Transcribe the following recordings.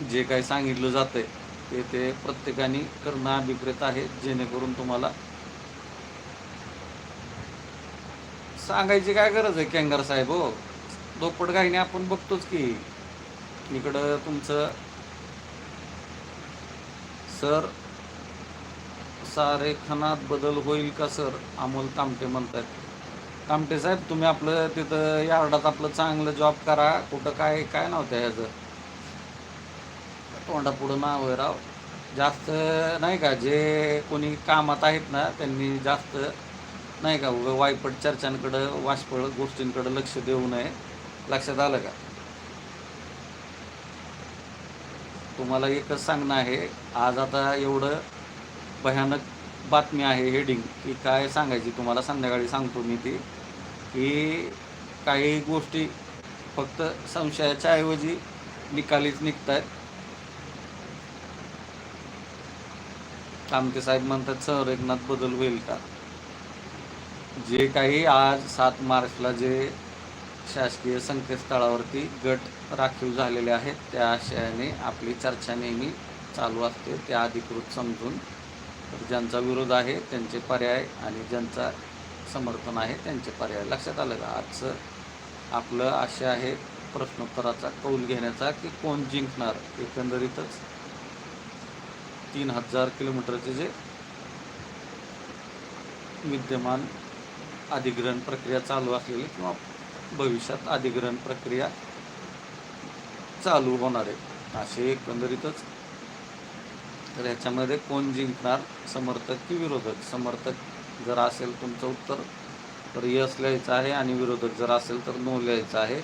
जे काही सांगितलं जातंय ते ते प्रत्येकाने करणं अभिप्रेत आहे जेणेकरून तुम्हाला सांगायची काय गरज आहे कॅंगर साहेब हो? दोपट घाईने आपण बघतोच की. इकडं तुमचं सर सारेखनात बदल होईल का सर? अमोल तामटे म्हणतात तामटे साहेब तुम्ही आपलं तिथं यार्डात आपलं चांगलं जॉब करा कुठं काय काय नव्हतं ह्याचं? तोंडापुढं नाव आहे राव. जास्त नाही का जे कोणी कामात आहेत ना त्यांनी जास्त नाही का उगं वायपट चर्चांकडं वाशपळ गोष्टींकडं लक्ष देऊ नये. लक्षात आलं का? तुम्हाला एकच सांगणं आहे आज आता एवढं भयानक बातमी आहे हेडिंग की काय सांगायची तुम्हाला? संध्याकाळी सांगतो मी ती की काही गोष्टी फक्त संशयाच्या ऐवजी निकालीच निघत आहेत कामते साहेब म्हणतात संरेखनात बदल होईल का? जे काही आज सात मार्चला जे शासकीय संकेतस्थळावरती गट राखीव झालेले आहेत त्या आशयाने आपली चर्चा नेहमी चालू असते त्या अधिकृत समजून. तर ज्यांचा विरोध आहे त्यांचे पर्याय आणि ज्यांचा समर्थन आहे त्यांचे पर्याय लक्षात आलं का? आजचं आपलं आशय आहे प्रश्नोत्तराचा कौल घेण्याचा की कोण जिंकणार एकंदरीतच? तीन हजार किलोमीटरचे जे विद्यमान अधिग्रहण प्रक्रिया चालू असलेली किंवा भविष्यात अधिग्रहण प्रक्रिया चालू होणार आहे. असे एकंदरीतच तर ह्याच्यामध्ये कोण जिंकणार? समर्थक की विरोधक? समर्थक जर असेल तुमचं उत्तर तर यस लिहायचं आहे आणि विरोधक जर असेल तर नो लिहायचं आहे.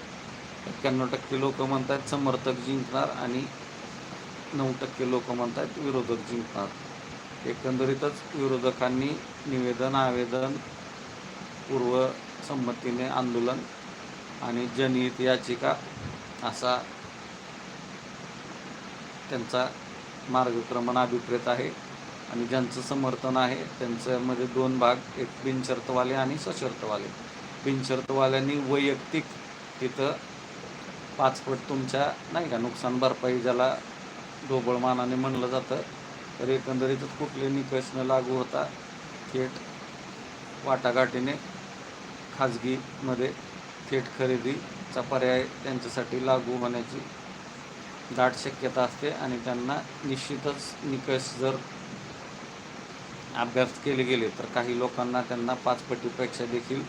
एक्क्याण्णव टक्के लोक म्हणतात समर्थक जिंकणार आणि नऊ टक्के लोक म्हणतात विरोधक जिंकणार एकंदरीतच विरोधकांनी निवेदन आवेदन पूर्व संमतीने आंदोलन आणि जनहित याचिका असा त्यांचा मार्गक्रमण अभिप्रेत आहे आणि ज्यांचं समर्थन आहे त्यांच्यामध्ये दोन भाग एक बिनशर्तवाले आणि सशर्तवाले. बिनशर्तवाल्यांनी वैयक्तिक तिथं पाचपट तुमच्या नाही का नुकसान भरपाई ज्याला ढोबळमानाने म्हणलं जातं. तर एकंदरीतच कुठले निकष न लागू होता थेट वाटाघाटीने खाजगीमध्ये थेट खरेदीचा पर्याय त्यांच्यासाठी लागू होण्याची दाट शक्यता असते आणि त्यांना निश्चितच निकष जर अभ्यास केले गेले तर काही लोकांना त्यांना पाचपटीपेक्षा देखील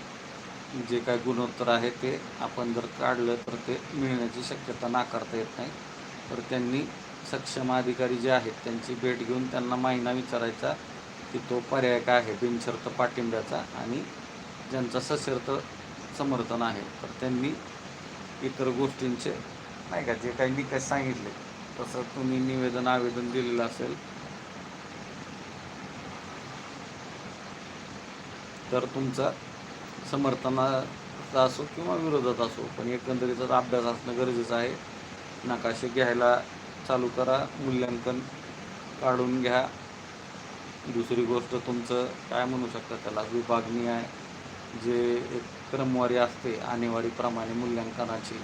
जे काय गुणोत्तर आहे ते आपण जर काढलं तर ते मिळण्याची शक्यता नाकारता येत नाही. तर त्यांनी सक्षम अधिकारी जे आहेत त्यांची भेट घेऊन त्यांना महिना विचारायचा की तो पर्याय काय आहे? बिनशर्त पाठिंब्याचा आणि ज्यांचा सशर्त समर्थन आहे तर त्यांनी इतर गोष्टींचे नाही का जे काही निकष सांगितले तसं तुम्ही निवेदन आवेदन दिलेलं असेल तर तुमचा समर्थनाचा असो किंवा विरोधात असो पण एकंदरीतच अभ्यास असणं गरजेचं आहे. नकाशे घ्यायला चालू करा मूल्यांकन काढून घ्या. दुसरी गोष्ट तुमचं काय म्हणू शकता त्याला? विभागणी आहे. जे एक क्रमवारी असते आणेवारीप्रमाणे मूल्यांकनाची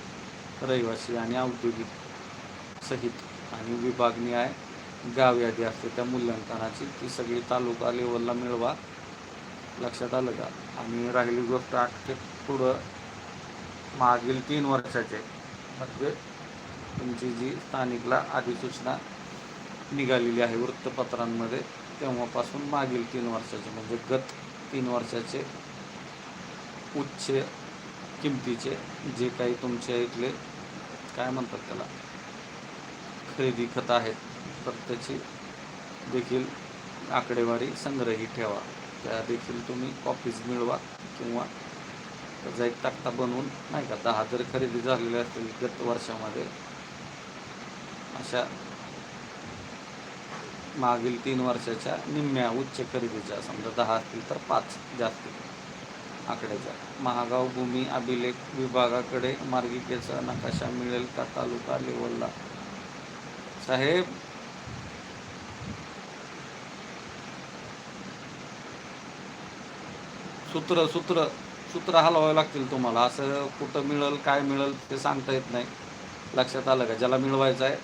रहिवासी आणि औद्योगिक सहित आणि विभागणी आहे. गाव यादी असते त्या मूल्यांकनाची. ती सगळी तालुका लेवलला मिळवा. लक्षात आलं का? आणि राहिली गोष्ट आठ ते पुढं. मागील तीन वर्षाचे. म्हणजे तुमची जी स्थानिकला अधिसूचना निघालेली आहे वृत्तपत्रांमध्ये तेव्हापासून मागील तीन वर्षाचे म्हणजे गत तीन वर्षाचे उच्च किमतीचे जे काही तुमच्या इथले काय म्हणतात त्याला? खरेदी खत आहेत तर त्याची देखील आकडेवारी संग्रही ठेवा. त्या देखील तुम्ही कॉपीज मिळवा किंवा त्याचा एक तक्ता बनवून नाही का दहा जर खरेदी झालेली असतील गत वर्षामध्ये अशा मागील तीन वर्षाच्या निम्म्या उच्च खरेदीच्या समजा दहा असतील तर पाच जास्त. आकड्याच्या. महागाव भूमी अभिलेख विभागाकडे मार्गिकेचा नकाशा मिळेल का तालुका लेवलला साहेब? सूत्र सूत्र सूत्र हलवावे लागतील तुम्हाला. असं कुठं मिळेल काय मिळेल ते सांगता येत नाही. लक्षात आलं का? ज्याला मिळवायचं आहे